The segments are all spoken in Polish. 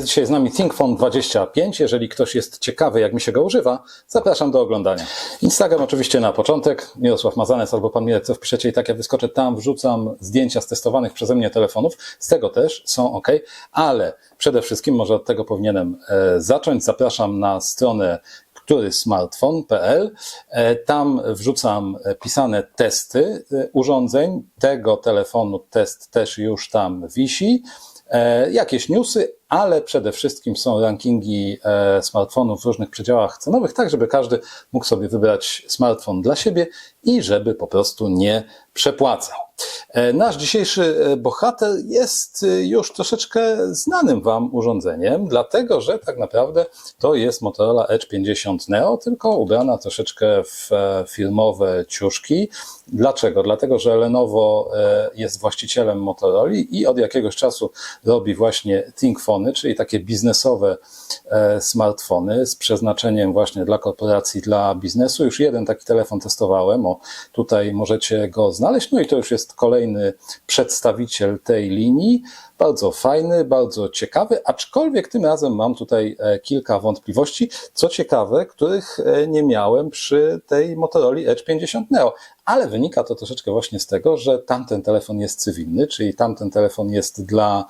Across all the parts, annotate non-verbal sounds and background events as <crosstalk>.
Jest dzisiaj z nami ThinkPhone 25. Jeżeli ktoś jest ciekawy, jak mi się go używa, zapraszam do oglądania. Instagram oczywiście na początek, Mirosław Mazanes albo pan Mirek, co wpiszecie i tak ja wyskoczę tam, wrzucam zdjęcia z testowanych przeze mnie telefonów. Z tego też są ok, ale przede wszystkim może od tego powinienem e, zacząć. Zapraszam na stronę którysmartfon.pl. E, Tam wrzucam e, pisane testy urządzeń. Tego telefonu test też już tam wisi. Jakieś newsy, ale przede wszystkim są rankingi e, smartfonów w różnych przedziałach cenowych, tak żeby każdy mógł sobie wybrać smartfon dla siebie i żeby po prostu nie przepłacał. E, Nasz dzisiejszy e, bohater jest e, już troszeczkę znanym Wam urządzeniem, dlatego że tak naprawdę to jest Motorola Edge 50 Neo, tylko ubrana troszeczkę w e, firmowe ciuszki. Dlaczego? Dlatego, że Lenovo jest właścicielem Motorola i od jakiegoś czasu robi właśnie ThinkPhony, czyli takie biznesowe smartfony z przeznaczeniem właśnie dla korporacji, dla biznesu. Już jeden taki telefon testowałem, o tutaj możecie go znaleźć, no i to już jest kolejny przedstawiciel tej linii. Bardzo fajny, bardzo ciekawy, aczkolwiek tym razem mam tutaj e, kilka wątpliwości, co ciekawe, których e, nie miałem przy tej Motorola Edge 50 Neo, ale wynika to troszeczkę właśnie z tego, że tamten telefon jest cywilny, czyli tamten telefon jest dla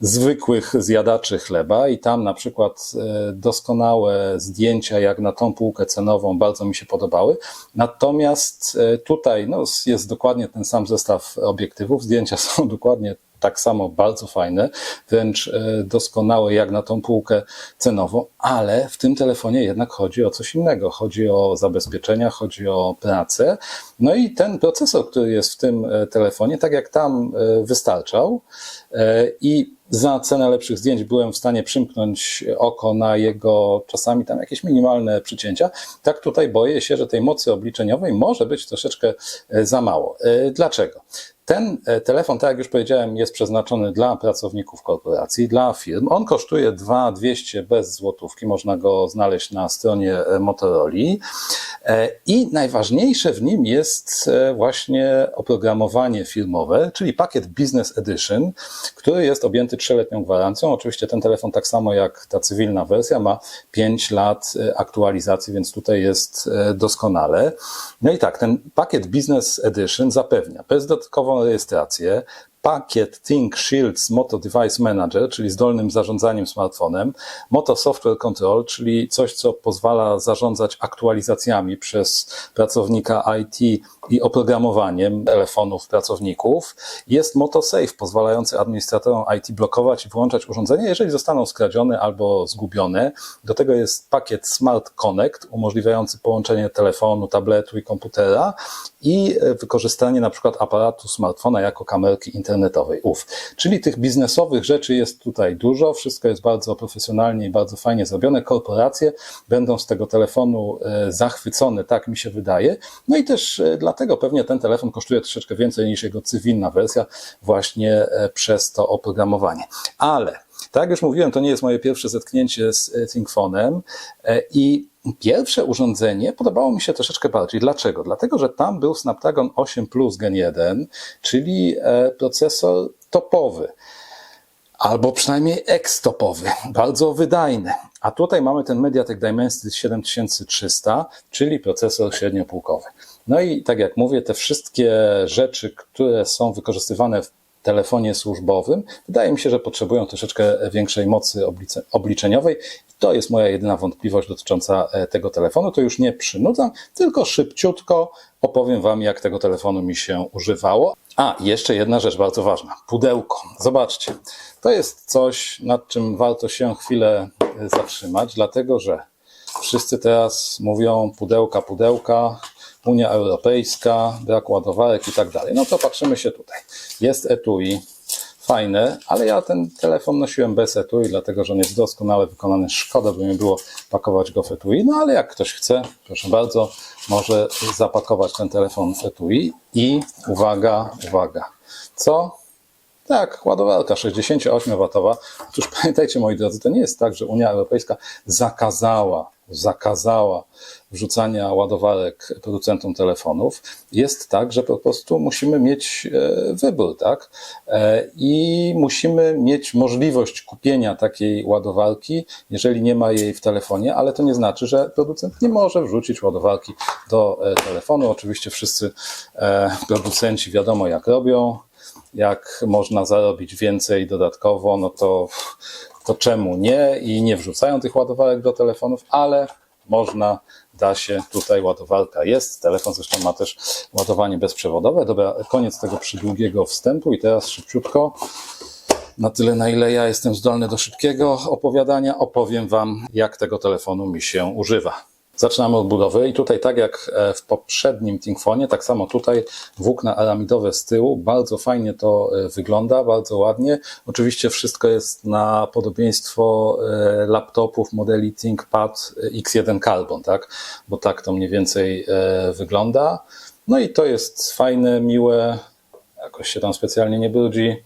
zwykłych zjadaczy chleba i tam na przykład e, doskonałe zdjęcia jak na tą półkę cenową bardzo mi się podobały. Natomiast e, tutaj no, jest dokładnie ten sam zestaw obiektywów, zdjęcia <laughs> są dokładnie tak samo bardzo fajne, wręcz e, doskonałe jak na tą półkę cenową, ale w tym telefonie jednak chodzi o coś innego. Chodzi o zabezpieczenia, chodzi o pracę. No i ten procesor, który jest w tym telefonie, tak jak tam wystarczał i za cenę lepszych zdjęć byłem w stanie przymknąć oko na jego czasami tam jakieś minimalne przycięcia. Tak tutaj boję się, że tej mocy obliczeniowej może być troszeczkę e, za mało. E, Dlaczego? Ten e, telefon, tak jak już powiedziałem, jest przeznaczony dla pracowników korporacji, dla firm. On kosztuje 2200 bez złotówki, można go znaleźć na stronie e, Motorola. E, I najważniejsze w nim jest właśnie oprogramowanie firmowe, czyli pakiet Business Edition, który jest objęty trzyletnią gwarancją. Oczywiście ten telefon, tak samo jak ta cywilna wersja, ma 5 lat aktualizacji, więc tutaj jest doskonale. No i tak, ten pakiet Business Edition zapewnia bezdodatkową rejestrację, pakiet Think Shields Moto Device Manager, czyli zdolnym zarządzaniem smartfonem, Moto Software Control, czyli coś, co pozwala zarządzać aktualizacjami przez pracownika IT i oprogramowaniem telefonów pracowników. Jest Moto Safe, pozwalający administratorom IT blokować i wyłączać urządzenia, jeżeli zostaną skradzione albo zgubione. Do tego jest pakiet Smart Connect, umożliwiający połączenie telefonu, tabletu i komputera i e, wykorzystanie na przykład aparatu smartfona jako kamerki internetowej. Uf. Czyli tych biznesowych rzeczy jest tutaj dużo, wszystko jest bardzo profesjonalnie i bardzo fajnie zrobione. Korporacje będą z tego telefonu e, zachwycone, tak mi się wydaje. No i też e, dlatego pewnie ten telefon kosztuje troszeczkę więcej niż jego cywilna wersja, właśnie e, przez to oprogramowanie. Ale tak jak już mówiłem, to nie jest moje pierwsze zetknięcie z ThinkPhone'em e, i pierwsze urządzenie podobało mi się troszeczkę bardziej. Dlaczego? Dlatego, że tam był Snapdragon 8 Plus Gen 1, czyli e, procesor topowy albo przynajmniej ekstopowy, <laughs> bardzo wydajny. A tutaj mamy ten MediaTek Dimensity 7300, czyli procesor średniopółkowy. No i tak jak mówię, te wszystkie rzeczy, które są wykorzystywane w telefonie służbowym, wydaje mi się, że potrzebują troszeczkę większej mocy obliczeniowej. To jest moja jedyna wątpliwość dotycząca e, tego telefonu. To już nie przynudzam, tylko szybciutko opowiem Wam, jak tego telefonu mi się używało. A, jeszcze jedna rzecz bardzo ważna. Pudełko. Zobaczcie. To jest coś, nad czym warto się chwilę e, zatrzymać, dlatego że wszyscy teraz mówią pudełka, pudełka, Unia Europejska, brak ładowarek i tak dalej. No to patrzymy się tutaj. Jest etui, fajne, ale ja ten telefon nosiłem bez etui, dlatego że on jest doskonale wykonany. Szkoda by mi było pakować go w etui, no ale jak ktoś chce, proszę bardzo, może zapakować ten telefon w etui i uwaga, uwaga. Co? Tak, ładowarka 68W. Otóż <laughs> pamiętajcie, moi drodzy, to nie jest tak, że Unia Europejska zakazała, zakazała wrzucania ładowarek producentom telefonów. Jest tak, że po prostu musimy mieć e, wybór, tak? E, I musimy mieć możliwość kupienia takiej ładowarki, jeżeli nie ma jej w telefonie, ale to nie znaczy, że producent nie może wrzucić ładowarki do e, telefonu. Oczywiście wszyscy producenci wiadomo, jak robią jak można zarobić więcej dodatkowo, no to, to czemu nie? I nie wrzucają tych ładowarek do telefonów, ale można, da się, tutaj ładowarka jest. Telefon zresztą ma też ładowanie bezprzewodowe. Dobra, koniec tego przydługiego wstępu i teraz szybciutko. Na tyle, na ile ja jestem zdolny do szybkiego opowiadania, opowiem Wam, jak tego telefonu mi się używa. Zaczynamy od budowy i tutaj tak jak e, w poprzednim Thinkfonie, tak samo tutaj włókna aramidowe z tyłu. Bardzo fajnie to e, wygląda, bardzo ładnie. Oczywiście wszystko jest na podobieństwo e, laptopów modeli ThinkPad X1 Carbon, tak? Bo tak to mniej więcej wygląda. No i to jest fajne, miłe, jakoś się tam specjalnie nie brudzi,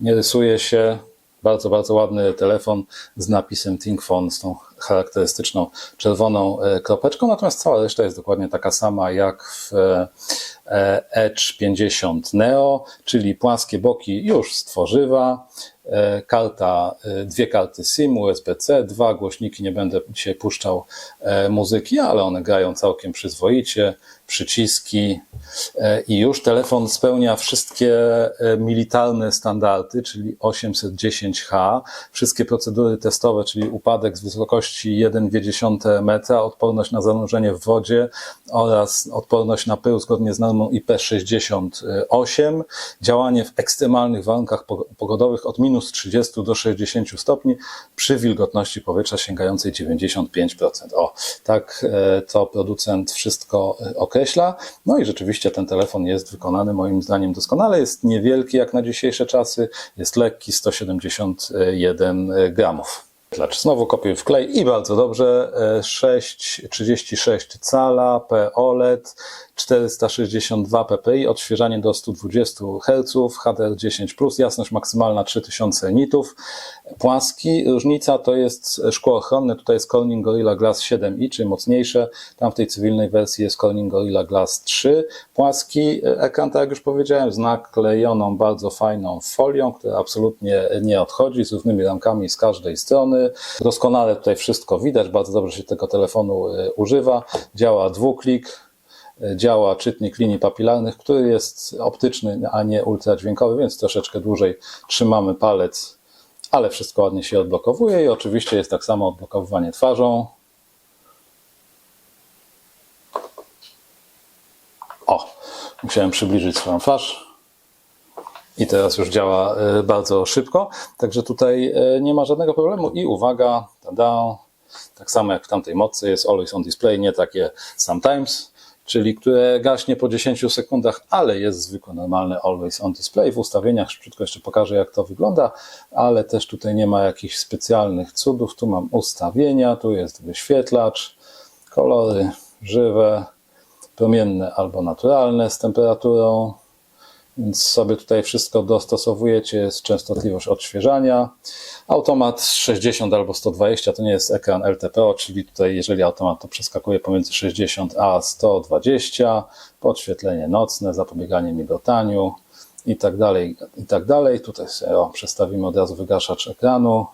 nie rysuje się. Bardzo, bardzo ładny telefon z napisem ThinkPhone, z tą charakterystyczną czerwoną e, kropeczką, natomiast cała reszta jest dokładnie taka sama jak w e, Edge 50 Neo, czyli płaskie boki już z tworzywa, e, karta, dwie karty SIM, USB-C, dwa głośniki, nie będę dzisiaj puszczał muzyki, ale one grają całkiem przyzwoicie, przyciski i już telefon spełnia wszystkie militarne standardy, czyli 810H, wszystkie procedury testowe, czyli upadek z wysokości wysokości 1,2 metra, odporność na zanurzenie w wodzie oraz odporność na pył zgodnie z normą IP68, działanie w ekstremalnych warunkach pogodowych od minus 30 do 60 stopni przy wilgotności powietrza sięgającej 95%. O, tak e, to producent wszystko e, określa. No i rzeczywiście ten telefon jest wykonany moim zdaniem doskonale. Jest niewielki jak na dzisiejsze czasy, jest lekki 171 gramów. Wyświetlacz. Znowu kopiuj w klej i bardzo dobrze. 6,36 cala, POLED, 462 ppi, odświeżanie do 120 Hz, HDR10+, jasność maksymalna 3000 nitów. Płaski, różnica to jest szkło ochronne, tutaj jest Corning Gorilla Glass 7i, czyli mocniejsze, tam w tej cywilnej wersji jest Corning Gorilla Glass 3. Płaski ekran, tak jak już powiedziałem, z naklejoną bardzo fajną folią, która absolutnie nie odchodzi, z równymi ramkami z każdej strony. Doskonale tutaj wszystko widać, bardzo dobrze się tego telefonu e, używa. Działa dwuklik, działa czytnik linii papilarnych, który jest optyczny, a nie ultradźwiękowy, więc troszeczkę dłużej trzymamy palec, ale wszystko ładnie się odblokowuje i oczywiście jest tak samo odblokowywanie twarzą. O, musiałem przybliżyć swoją twarz. I teraz już działa e, bardzo szybko, także tutaj e, nie ma żadnego problemu. I uwaga, tada, tak samo jak w tamtej mocy jest Always on Display, nie takie sometimes czyli które gaśnie po 10 sekundach, ale jest zwykłe, normalne Always on Display. W ustawieniach szybciutko jeszcze pokażę, jak to wygląda, ale też tutaj nie ma jakichś specjalnych cudów. Tu mam ustawienia, tu jest wyświetlacz, kolory żywe, promienne albo naturalne z temperaturą, więc sobie tutaj wszystko dostosowujecie, jest częstotliwość odświeżania. Automat 60 albo 120 to nie jest ekran LTPO, czyli tutaj jeżeli automat to przeskakuje pomiędzy 60 a 120, podświetlenie nocne, zapobieganie migotaniu i tak dalej, i tak dalej. Tutaj sobie, o, przestawimy od razu wygaszacz ekranu.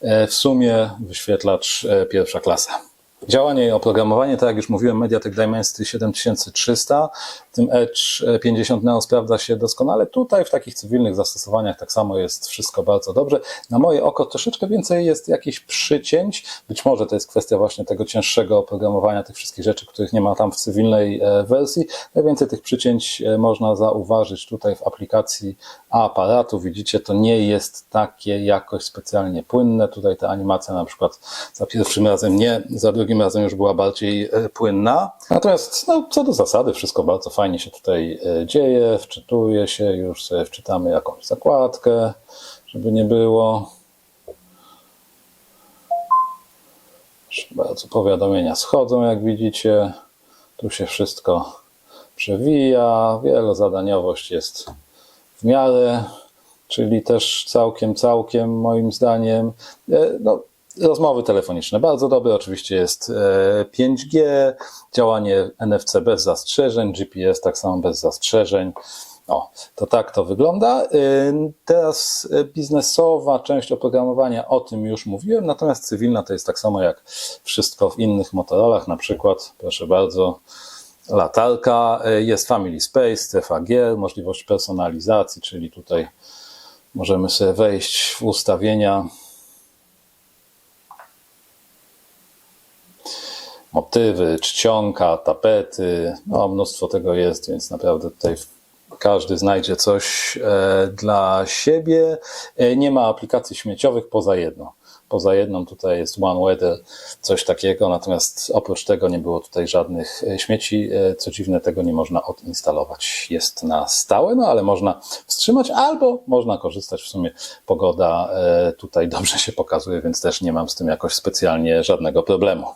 E, w sumie wyświetlacz e, pierwsza klasa. Działanie i oprogramowanie, tak jak już mówiłem, MediaTek Dimensity 7300, w tym Edge 50 Neo sprawdza się doskonale. Tutaj w takich cywilnych zastosowaniach tak samo jest wszystko bardzo dobrze. Na moje oko troszeczkę więcej jest jakichś przycięć. Być może to jest kwestia właśnie tego cięższego oprogramowania tych wszystkich rzeczy, których nie ma tam w cywilnej e, wersji. Najwięcej tych przycięć e, można zauważyć tutaj w aplikacji aparatu. Widzicie, to nie jest takie jakoś specjalnie płynne. Tutaj ta animacja na przykład za pierwszym razem nie, za drugim razem już była bardziej e, płynna. Natomiast no, co do zasady, wszystko bardzo fajnie się tutaj e, dzieje, wczytuje się, już sobie wczytamy jakąś zakładkę, żeby nie było. Bardzo powiadomienia schodzą, jak widzicie. Tu się wszystko przewija, wielozadaniowość jest w miarę czyli też całkiem, całkiem moim zdaniem, e, no, rozmowy telefoniczne bardzo dobre, oczywiście jest e, 5G, działanie NFC bez zastrzeżeń, GPS tak samo bez zastrzeżeń. O, to tak to wygląda. Y, Teraz y, biznesowa część oprogramowania, o tym już mówiłem, natomiast cywilna to jest tak samo jak wszystko w innych Motorolach, na przykład, proszę bardzo, latarka, jest Family Space, strefa gier, możliwość personalizacji, czyli tutaj możemy sobie wejść w ustawienia motywy, czcionka, tapety, no mnóstwo tego jest, więc naprawdę tutaj każdy znajdzie coś e, dla siebie. E, Nie ma aplikacji śmieciowych poza jedną. Poza jedną tutaj jest One Weather, coś takiego, natomiast oprócz tego nie było tutaj żadnych e, śmieci. Co dziwne, tego nie można odinstalować. Jest na stałe, no ale można wstrzymać albo można korzystać. W sumie pogoda tutaj dobrze się pokazuje, więc też nie mam z tym jakoś specjalnie żadnego problemu.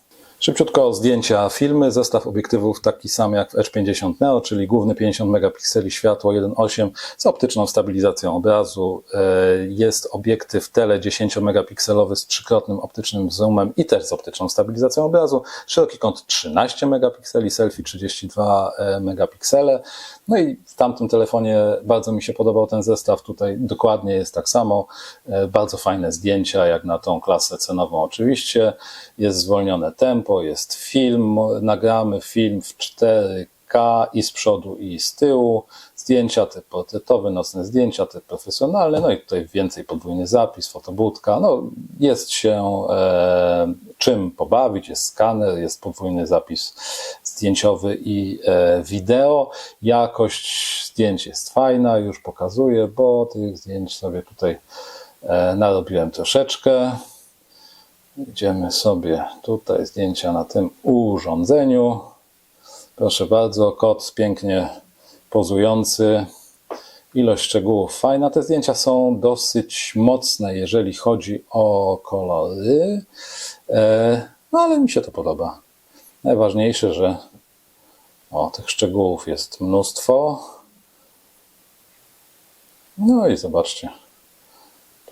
Szybciutko zdjęcia, filmy, zestaw obiektywów taki sam jak w Edge 50 Neo, czyli główny 50 megapikseli, światło 1.8 z optyczną stabilizacją obrazu. E, Jest obiektyw tele 10 megapikselowy z trzykrotnym optycznym zoomem i też z optyczną stabilizacją obrazu. Szeroki kąt 13 megapikseli, selfie 32 megapiksele. No i w tamtym telefonie bardzo mi się podobał ten zestaw. Tutaj dokładnie jest tak samo. E, Bardzo fajne zdjęcia, jak na tą klasę cenową oczywiście. Jest zwolnione tempo, jest film, nagramy film w 4K i z przodu i z tyłu. Zdjęcia typ portretowy, nocne zdjęcia typ profesjonalne, no i tutaj więcej podwójny zapis, fotobudka. No, jest się e, czym pobawić, jest skaner, jest podwójny zapis zdjęciowy i e, wideo. Jakość zdjęć jest fajna, już pokazuję, bo tych zdjęć sobie tutaj e, narobiłem troszeczkę. Idziemy sobie tutaj zdjęcia na tym urządzeniu. Proszę bardzo, kot pięknie pozujący. Ilość szczegółów fajna. Te zdjęcia są dosyć mocne, jeżeli chodzi o kolory, E, no ale mi się to podoba. Najważniejsze, że o, tych szczegółów jest mnóstwo. No i zobaczcie.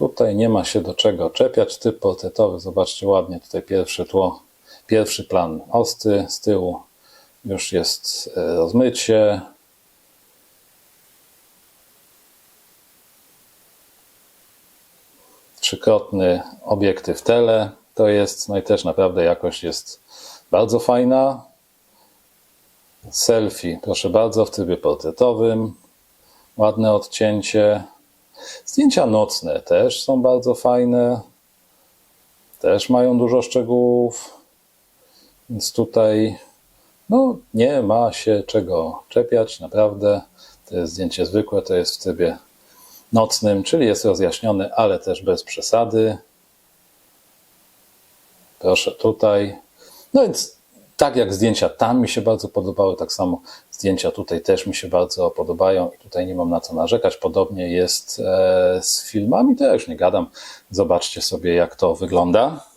Tutaj nie ma się do czego czepiać. Typ portretowy, zobaczcie ładnie tutaj pierwsze tło, pierwszy plan ostry, z tyłu już jest e, rozmycie. Trzykrotny obiektyw tele to jest, no i też naprawdę jakość jest bardzo fajna. Selfie, proszę bardzo, w trybie portretowym. Ładne odcięcie. Zdjęcia nocne też są bardzo fajne. Też mają dużo szczegółów. Więc tutaj no, nie ma się czego czepiać, naprawdę. To jest zdjęcie zwykłe, to jest w trybie nocnym, czyli jest rozjaśniony, ale też bez przesady. Proszę tutaj. No więc tak jak zdjęcia tam mi się bardzo podobały, tak samo zdjęcia tutaj też mi się bardzo podobają i tutaj nie mam na co narzekać. Podobnie jest e, z filmami, już nie gadam. Zobaczcie sobie, jak to wygląda.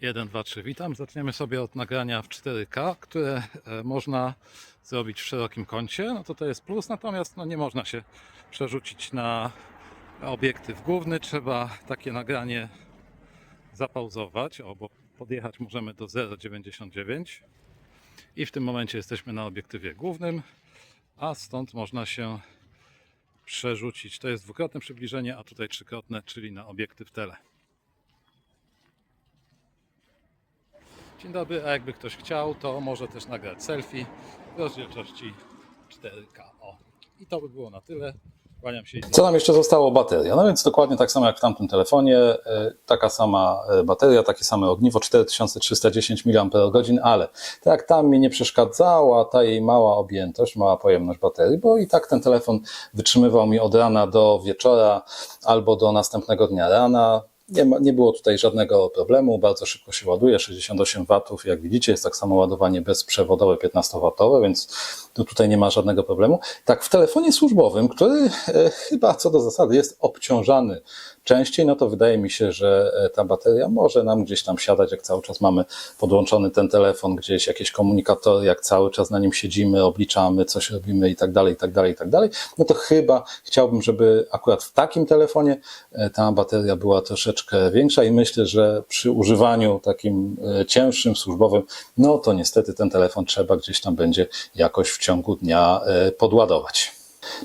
1, 2, 3, witam. Zaczniemy sobie od nagrania w 4K, które e, można zrobić w szerokim kącie. No to to jest plus, natomiast no nie można się przerzucić na obiektyw główny. Trzeba takie nagranie zapauzować, o, bo podjechać możemy do 0,99 i w tym momencie jesteśmy na obiektywie głównym, a stąd można się przerzucić. To jest dwukrotne przybliżenie, a tutaj trzykrotne, czyli na obiektyw tele. Dzień dobry, a jakby ktoś chciał, to może też nagrać selfie w rozdzielczości 4K. O. I to by było na tyle. Kłaniam się. Co nam jeszcze zostało? Bateria. No więc dokładnie tak samo jak w tamtym telefonie, e, taka sama e, bateria, takie same ogniwo, 4310 mAh, ale tak tam mi nie przeszkadzała ta jej mała objętość, mała pojemność baterii, bo i tak ten telefon wytrzymywał mi od rana do wieczora albo do następnego dnia rana. Nie, ma, nie było tutaj żadnego problemu, bardzo szybko się ładuje, 68 W, jak widzicie, jest tak samo ładowanie bezprzewodowe 15W, więc tu tutaj nie ma żadnego problemu. Tak, w telefonie służbowym, który e, chyba co do zasady jest obciążany częściej, no to wydaje mi się, że e, ta bateria może nam gdzieś tam siadać, jak cały czas mamy podłączony ten telefon, gdzieś jakieś komunikatory, jak cały czas na nim siedzimy, obliczamy, coś robimy i tak dalej, i tak dalej, i tak dalej, no to chyba chciałbym, żeby akurat w takim telefonie e, ta bateria była troszeczkę większa i myślę, że przy używaniu takim e, cięższym, służbowym, no to niestety ten telefon trzeba gdzieś tam będzie jakoś w ciągu dnia e, podładować.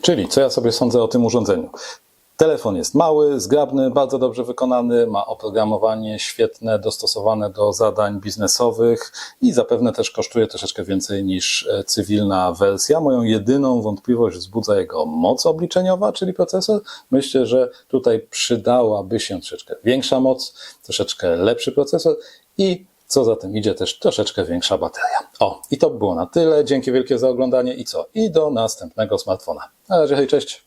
Czyli co ja sobie sądzę o tym urządzeniu? Telefon jest mały, zgrabny, bardzo dobrze wykonany, ma oprogramowanie świetne, dostosowane do zadań biznesowych i zapewne też kosztuje troszeczkę więcej niż e, cywilna wersja. Moją jedyną wątpliwość wzbudza jego moc obliczeniowa, czyli procesor. Myślę, że tutaj przydałaby się troszeczkę większa moc, troszeczkę lepszy procesor i co za tym idzie też troszeczkę większa bateria. O, i to by było na tyle. Dzięki wielkie za oglądanie i co? I do następnego smartfona. Na razie, hej, cześć.